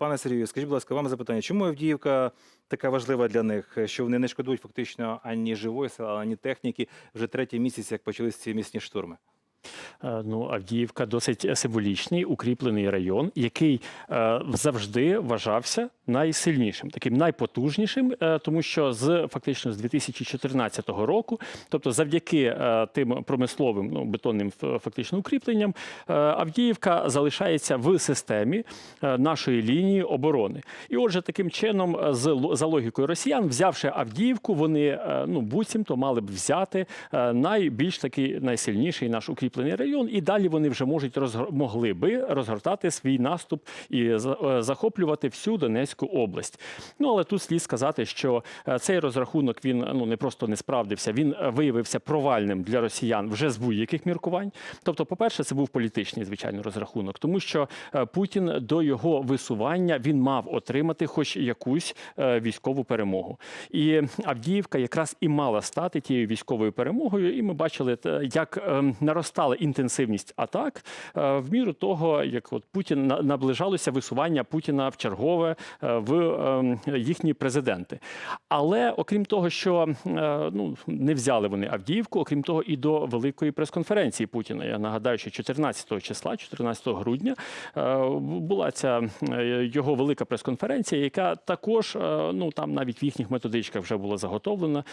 Пане Сергію, скажіть, будь ласка, вам запитання, чому Авдіївка така важлива для них, що вони не шкодують фактично ані живої сили, ані техніки. Вже третій місяць, як почалися ці місні штурми? Е, Ну, Авдіївка досить символічний, укріплений район, який е, завжди вважався найсильнішим, таким найпотужнішим, е, тому що з фактично з 2014 року, тобто завдяки е, тим промисловим ну, бетонним фактично укріпленням, е, Авдіївка залишається в системі нашої лінії оборони. І отже, таким чином, з за логікою росіян, взявши Авдіївку, вони ну буцімто мали б взяти найбільш такий найсильніший наш укріплений район, і далі вони вже можуть розгор- могли би розгортати свій наступ і за- захоплювати всю Донецьку область. Ну але тут слід сказати, що е, цей розрахунок він ну не просто не справдився, він е, виявився провальним для росіян вже з будь-яких міркувань. Тобто, по-перше, це був політичний звичайно розрахунок, тому що е, Путін до його висування він мав отримати хоч якусь військову перемогу. І Авдіївка якраз і мала стати тією військовою перемогою. І ми бачили, як е, наростала інтенсивність атак в міру того, як от Путін на- наближалося висування Путіна в чергове в е, їхні президенти. Але окрім того, що е, ну не взяли вони Авдіївку, окрім того, і до великої прес-конференції Путіна. Я нагадаю, що 14 числа, 14 грудня, е, була ця е, його велика прес-конференція, яка також ну там навіть в їхніх методичках вже була заготовлена,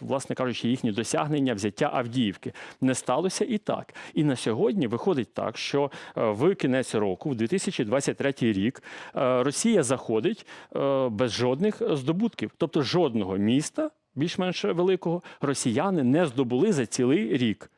власне кажучи, їхні досягнення взяття Авдіївки. Не сталося і так. І на сьогодні виходить так, що в кінець року, в 2023 рік, е, Росія заходить е, без жодних здобутків, тобто жодного міста. Більш-менш великого росіяни не здобули за цілий рік.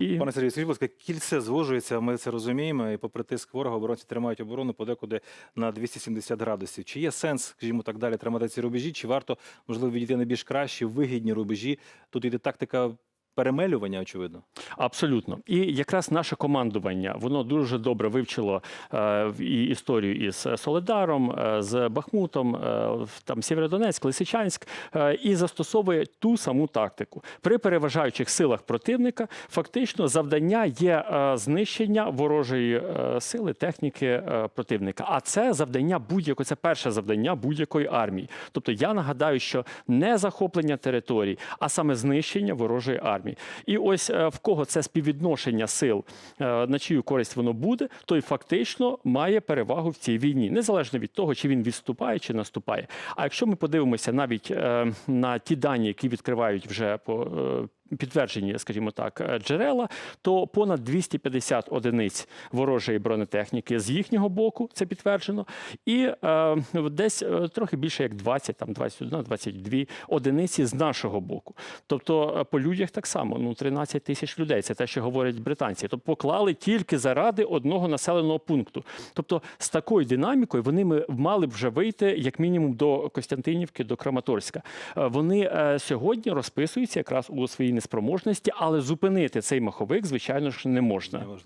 І- Пане Сергію, скажіть, будь ласка, кільце звужується, ми це розуміємо, і попри тиск ворога оборонці тримають оборону подекуди на 270 градусів. Чи є сенс, скажімо так далі, тримати ці рубежі, чи варто, можливо, відійти на більш кращі, вигідні рубежі? Тут йде тактика перемелювання, очевидно. Абсолютно, і якраз наше командування воно дуже добре вивчило е, і історію із Соледаром, е, з Бахмутом, е, там Сєвєродонецьк, Лисичанськ, е, і застосовує ту саму тактику. При переважаючих силах противника фактично завдання є е, знищення ворожої е, сили, техніки е, противника. А це завдання будь-якої, це перше завдання будь-якої армії. Тобто я нагадаю, що не захоплення територій, а саме знищення ворожої армії. І ось е, в кого це співвідношення сил, е, на чию користь воно буде, той фактично має перевагу в цій війні, незалежно від того, чи він відступає, чи наступає. А якщо ми подивимося навіть е, на ті дані, які відкривають вже по підтверджені, скажімо так, е, джерела, то понад 250 одиниць ворожої бронетехніки з їхнього боку це підтверджено, і е, десь е, трохи більше як 20, там 21, 22 одиниці з нашого боку. Тобто е, по людях так само, ну 13 тисяч людей. Це те, що говорять британці. Тобто поклали тільки заради одного населеного пункту. Тобто з такою динамікою вони мали б вже вийти як мінімум до Костянтинівки, до Краматорська. Вони сьогодні розписуються якраз у своїй неспроможності, але зупинити цей маховик, звичайно ж, не можна.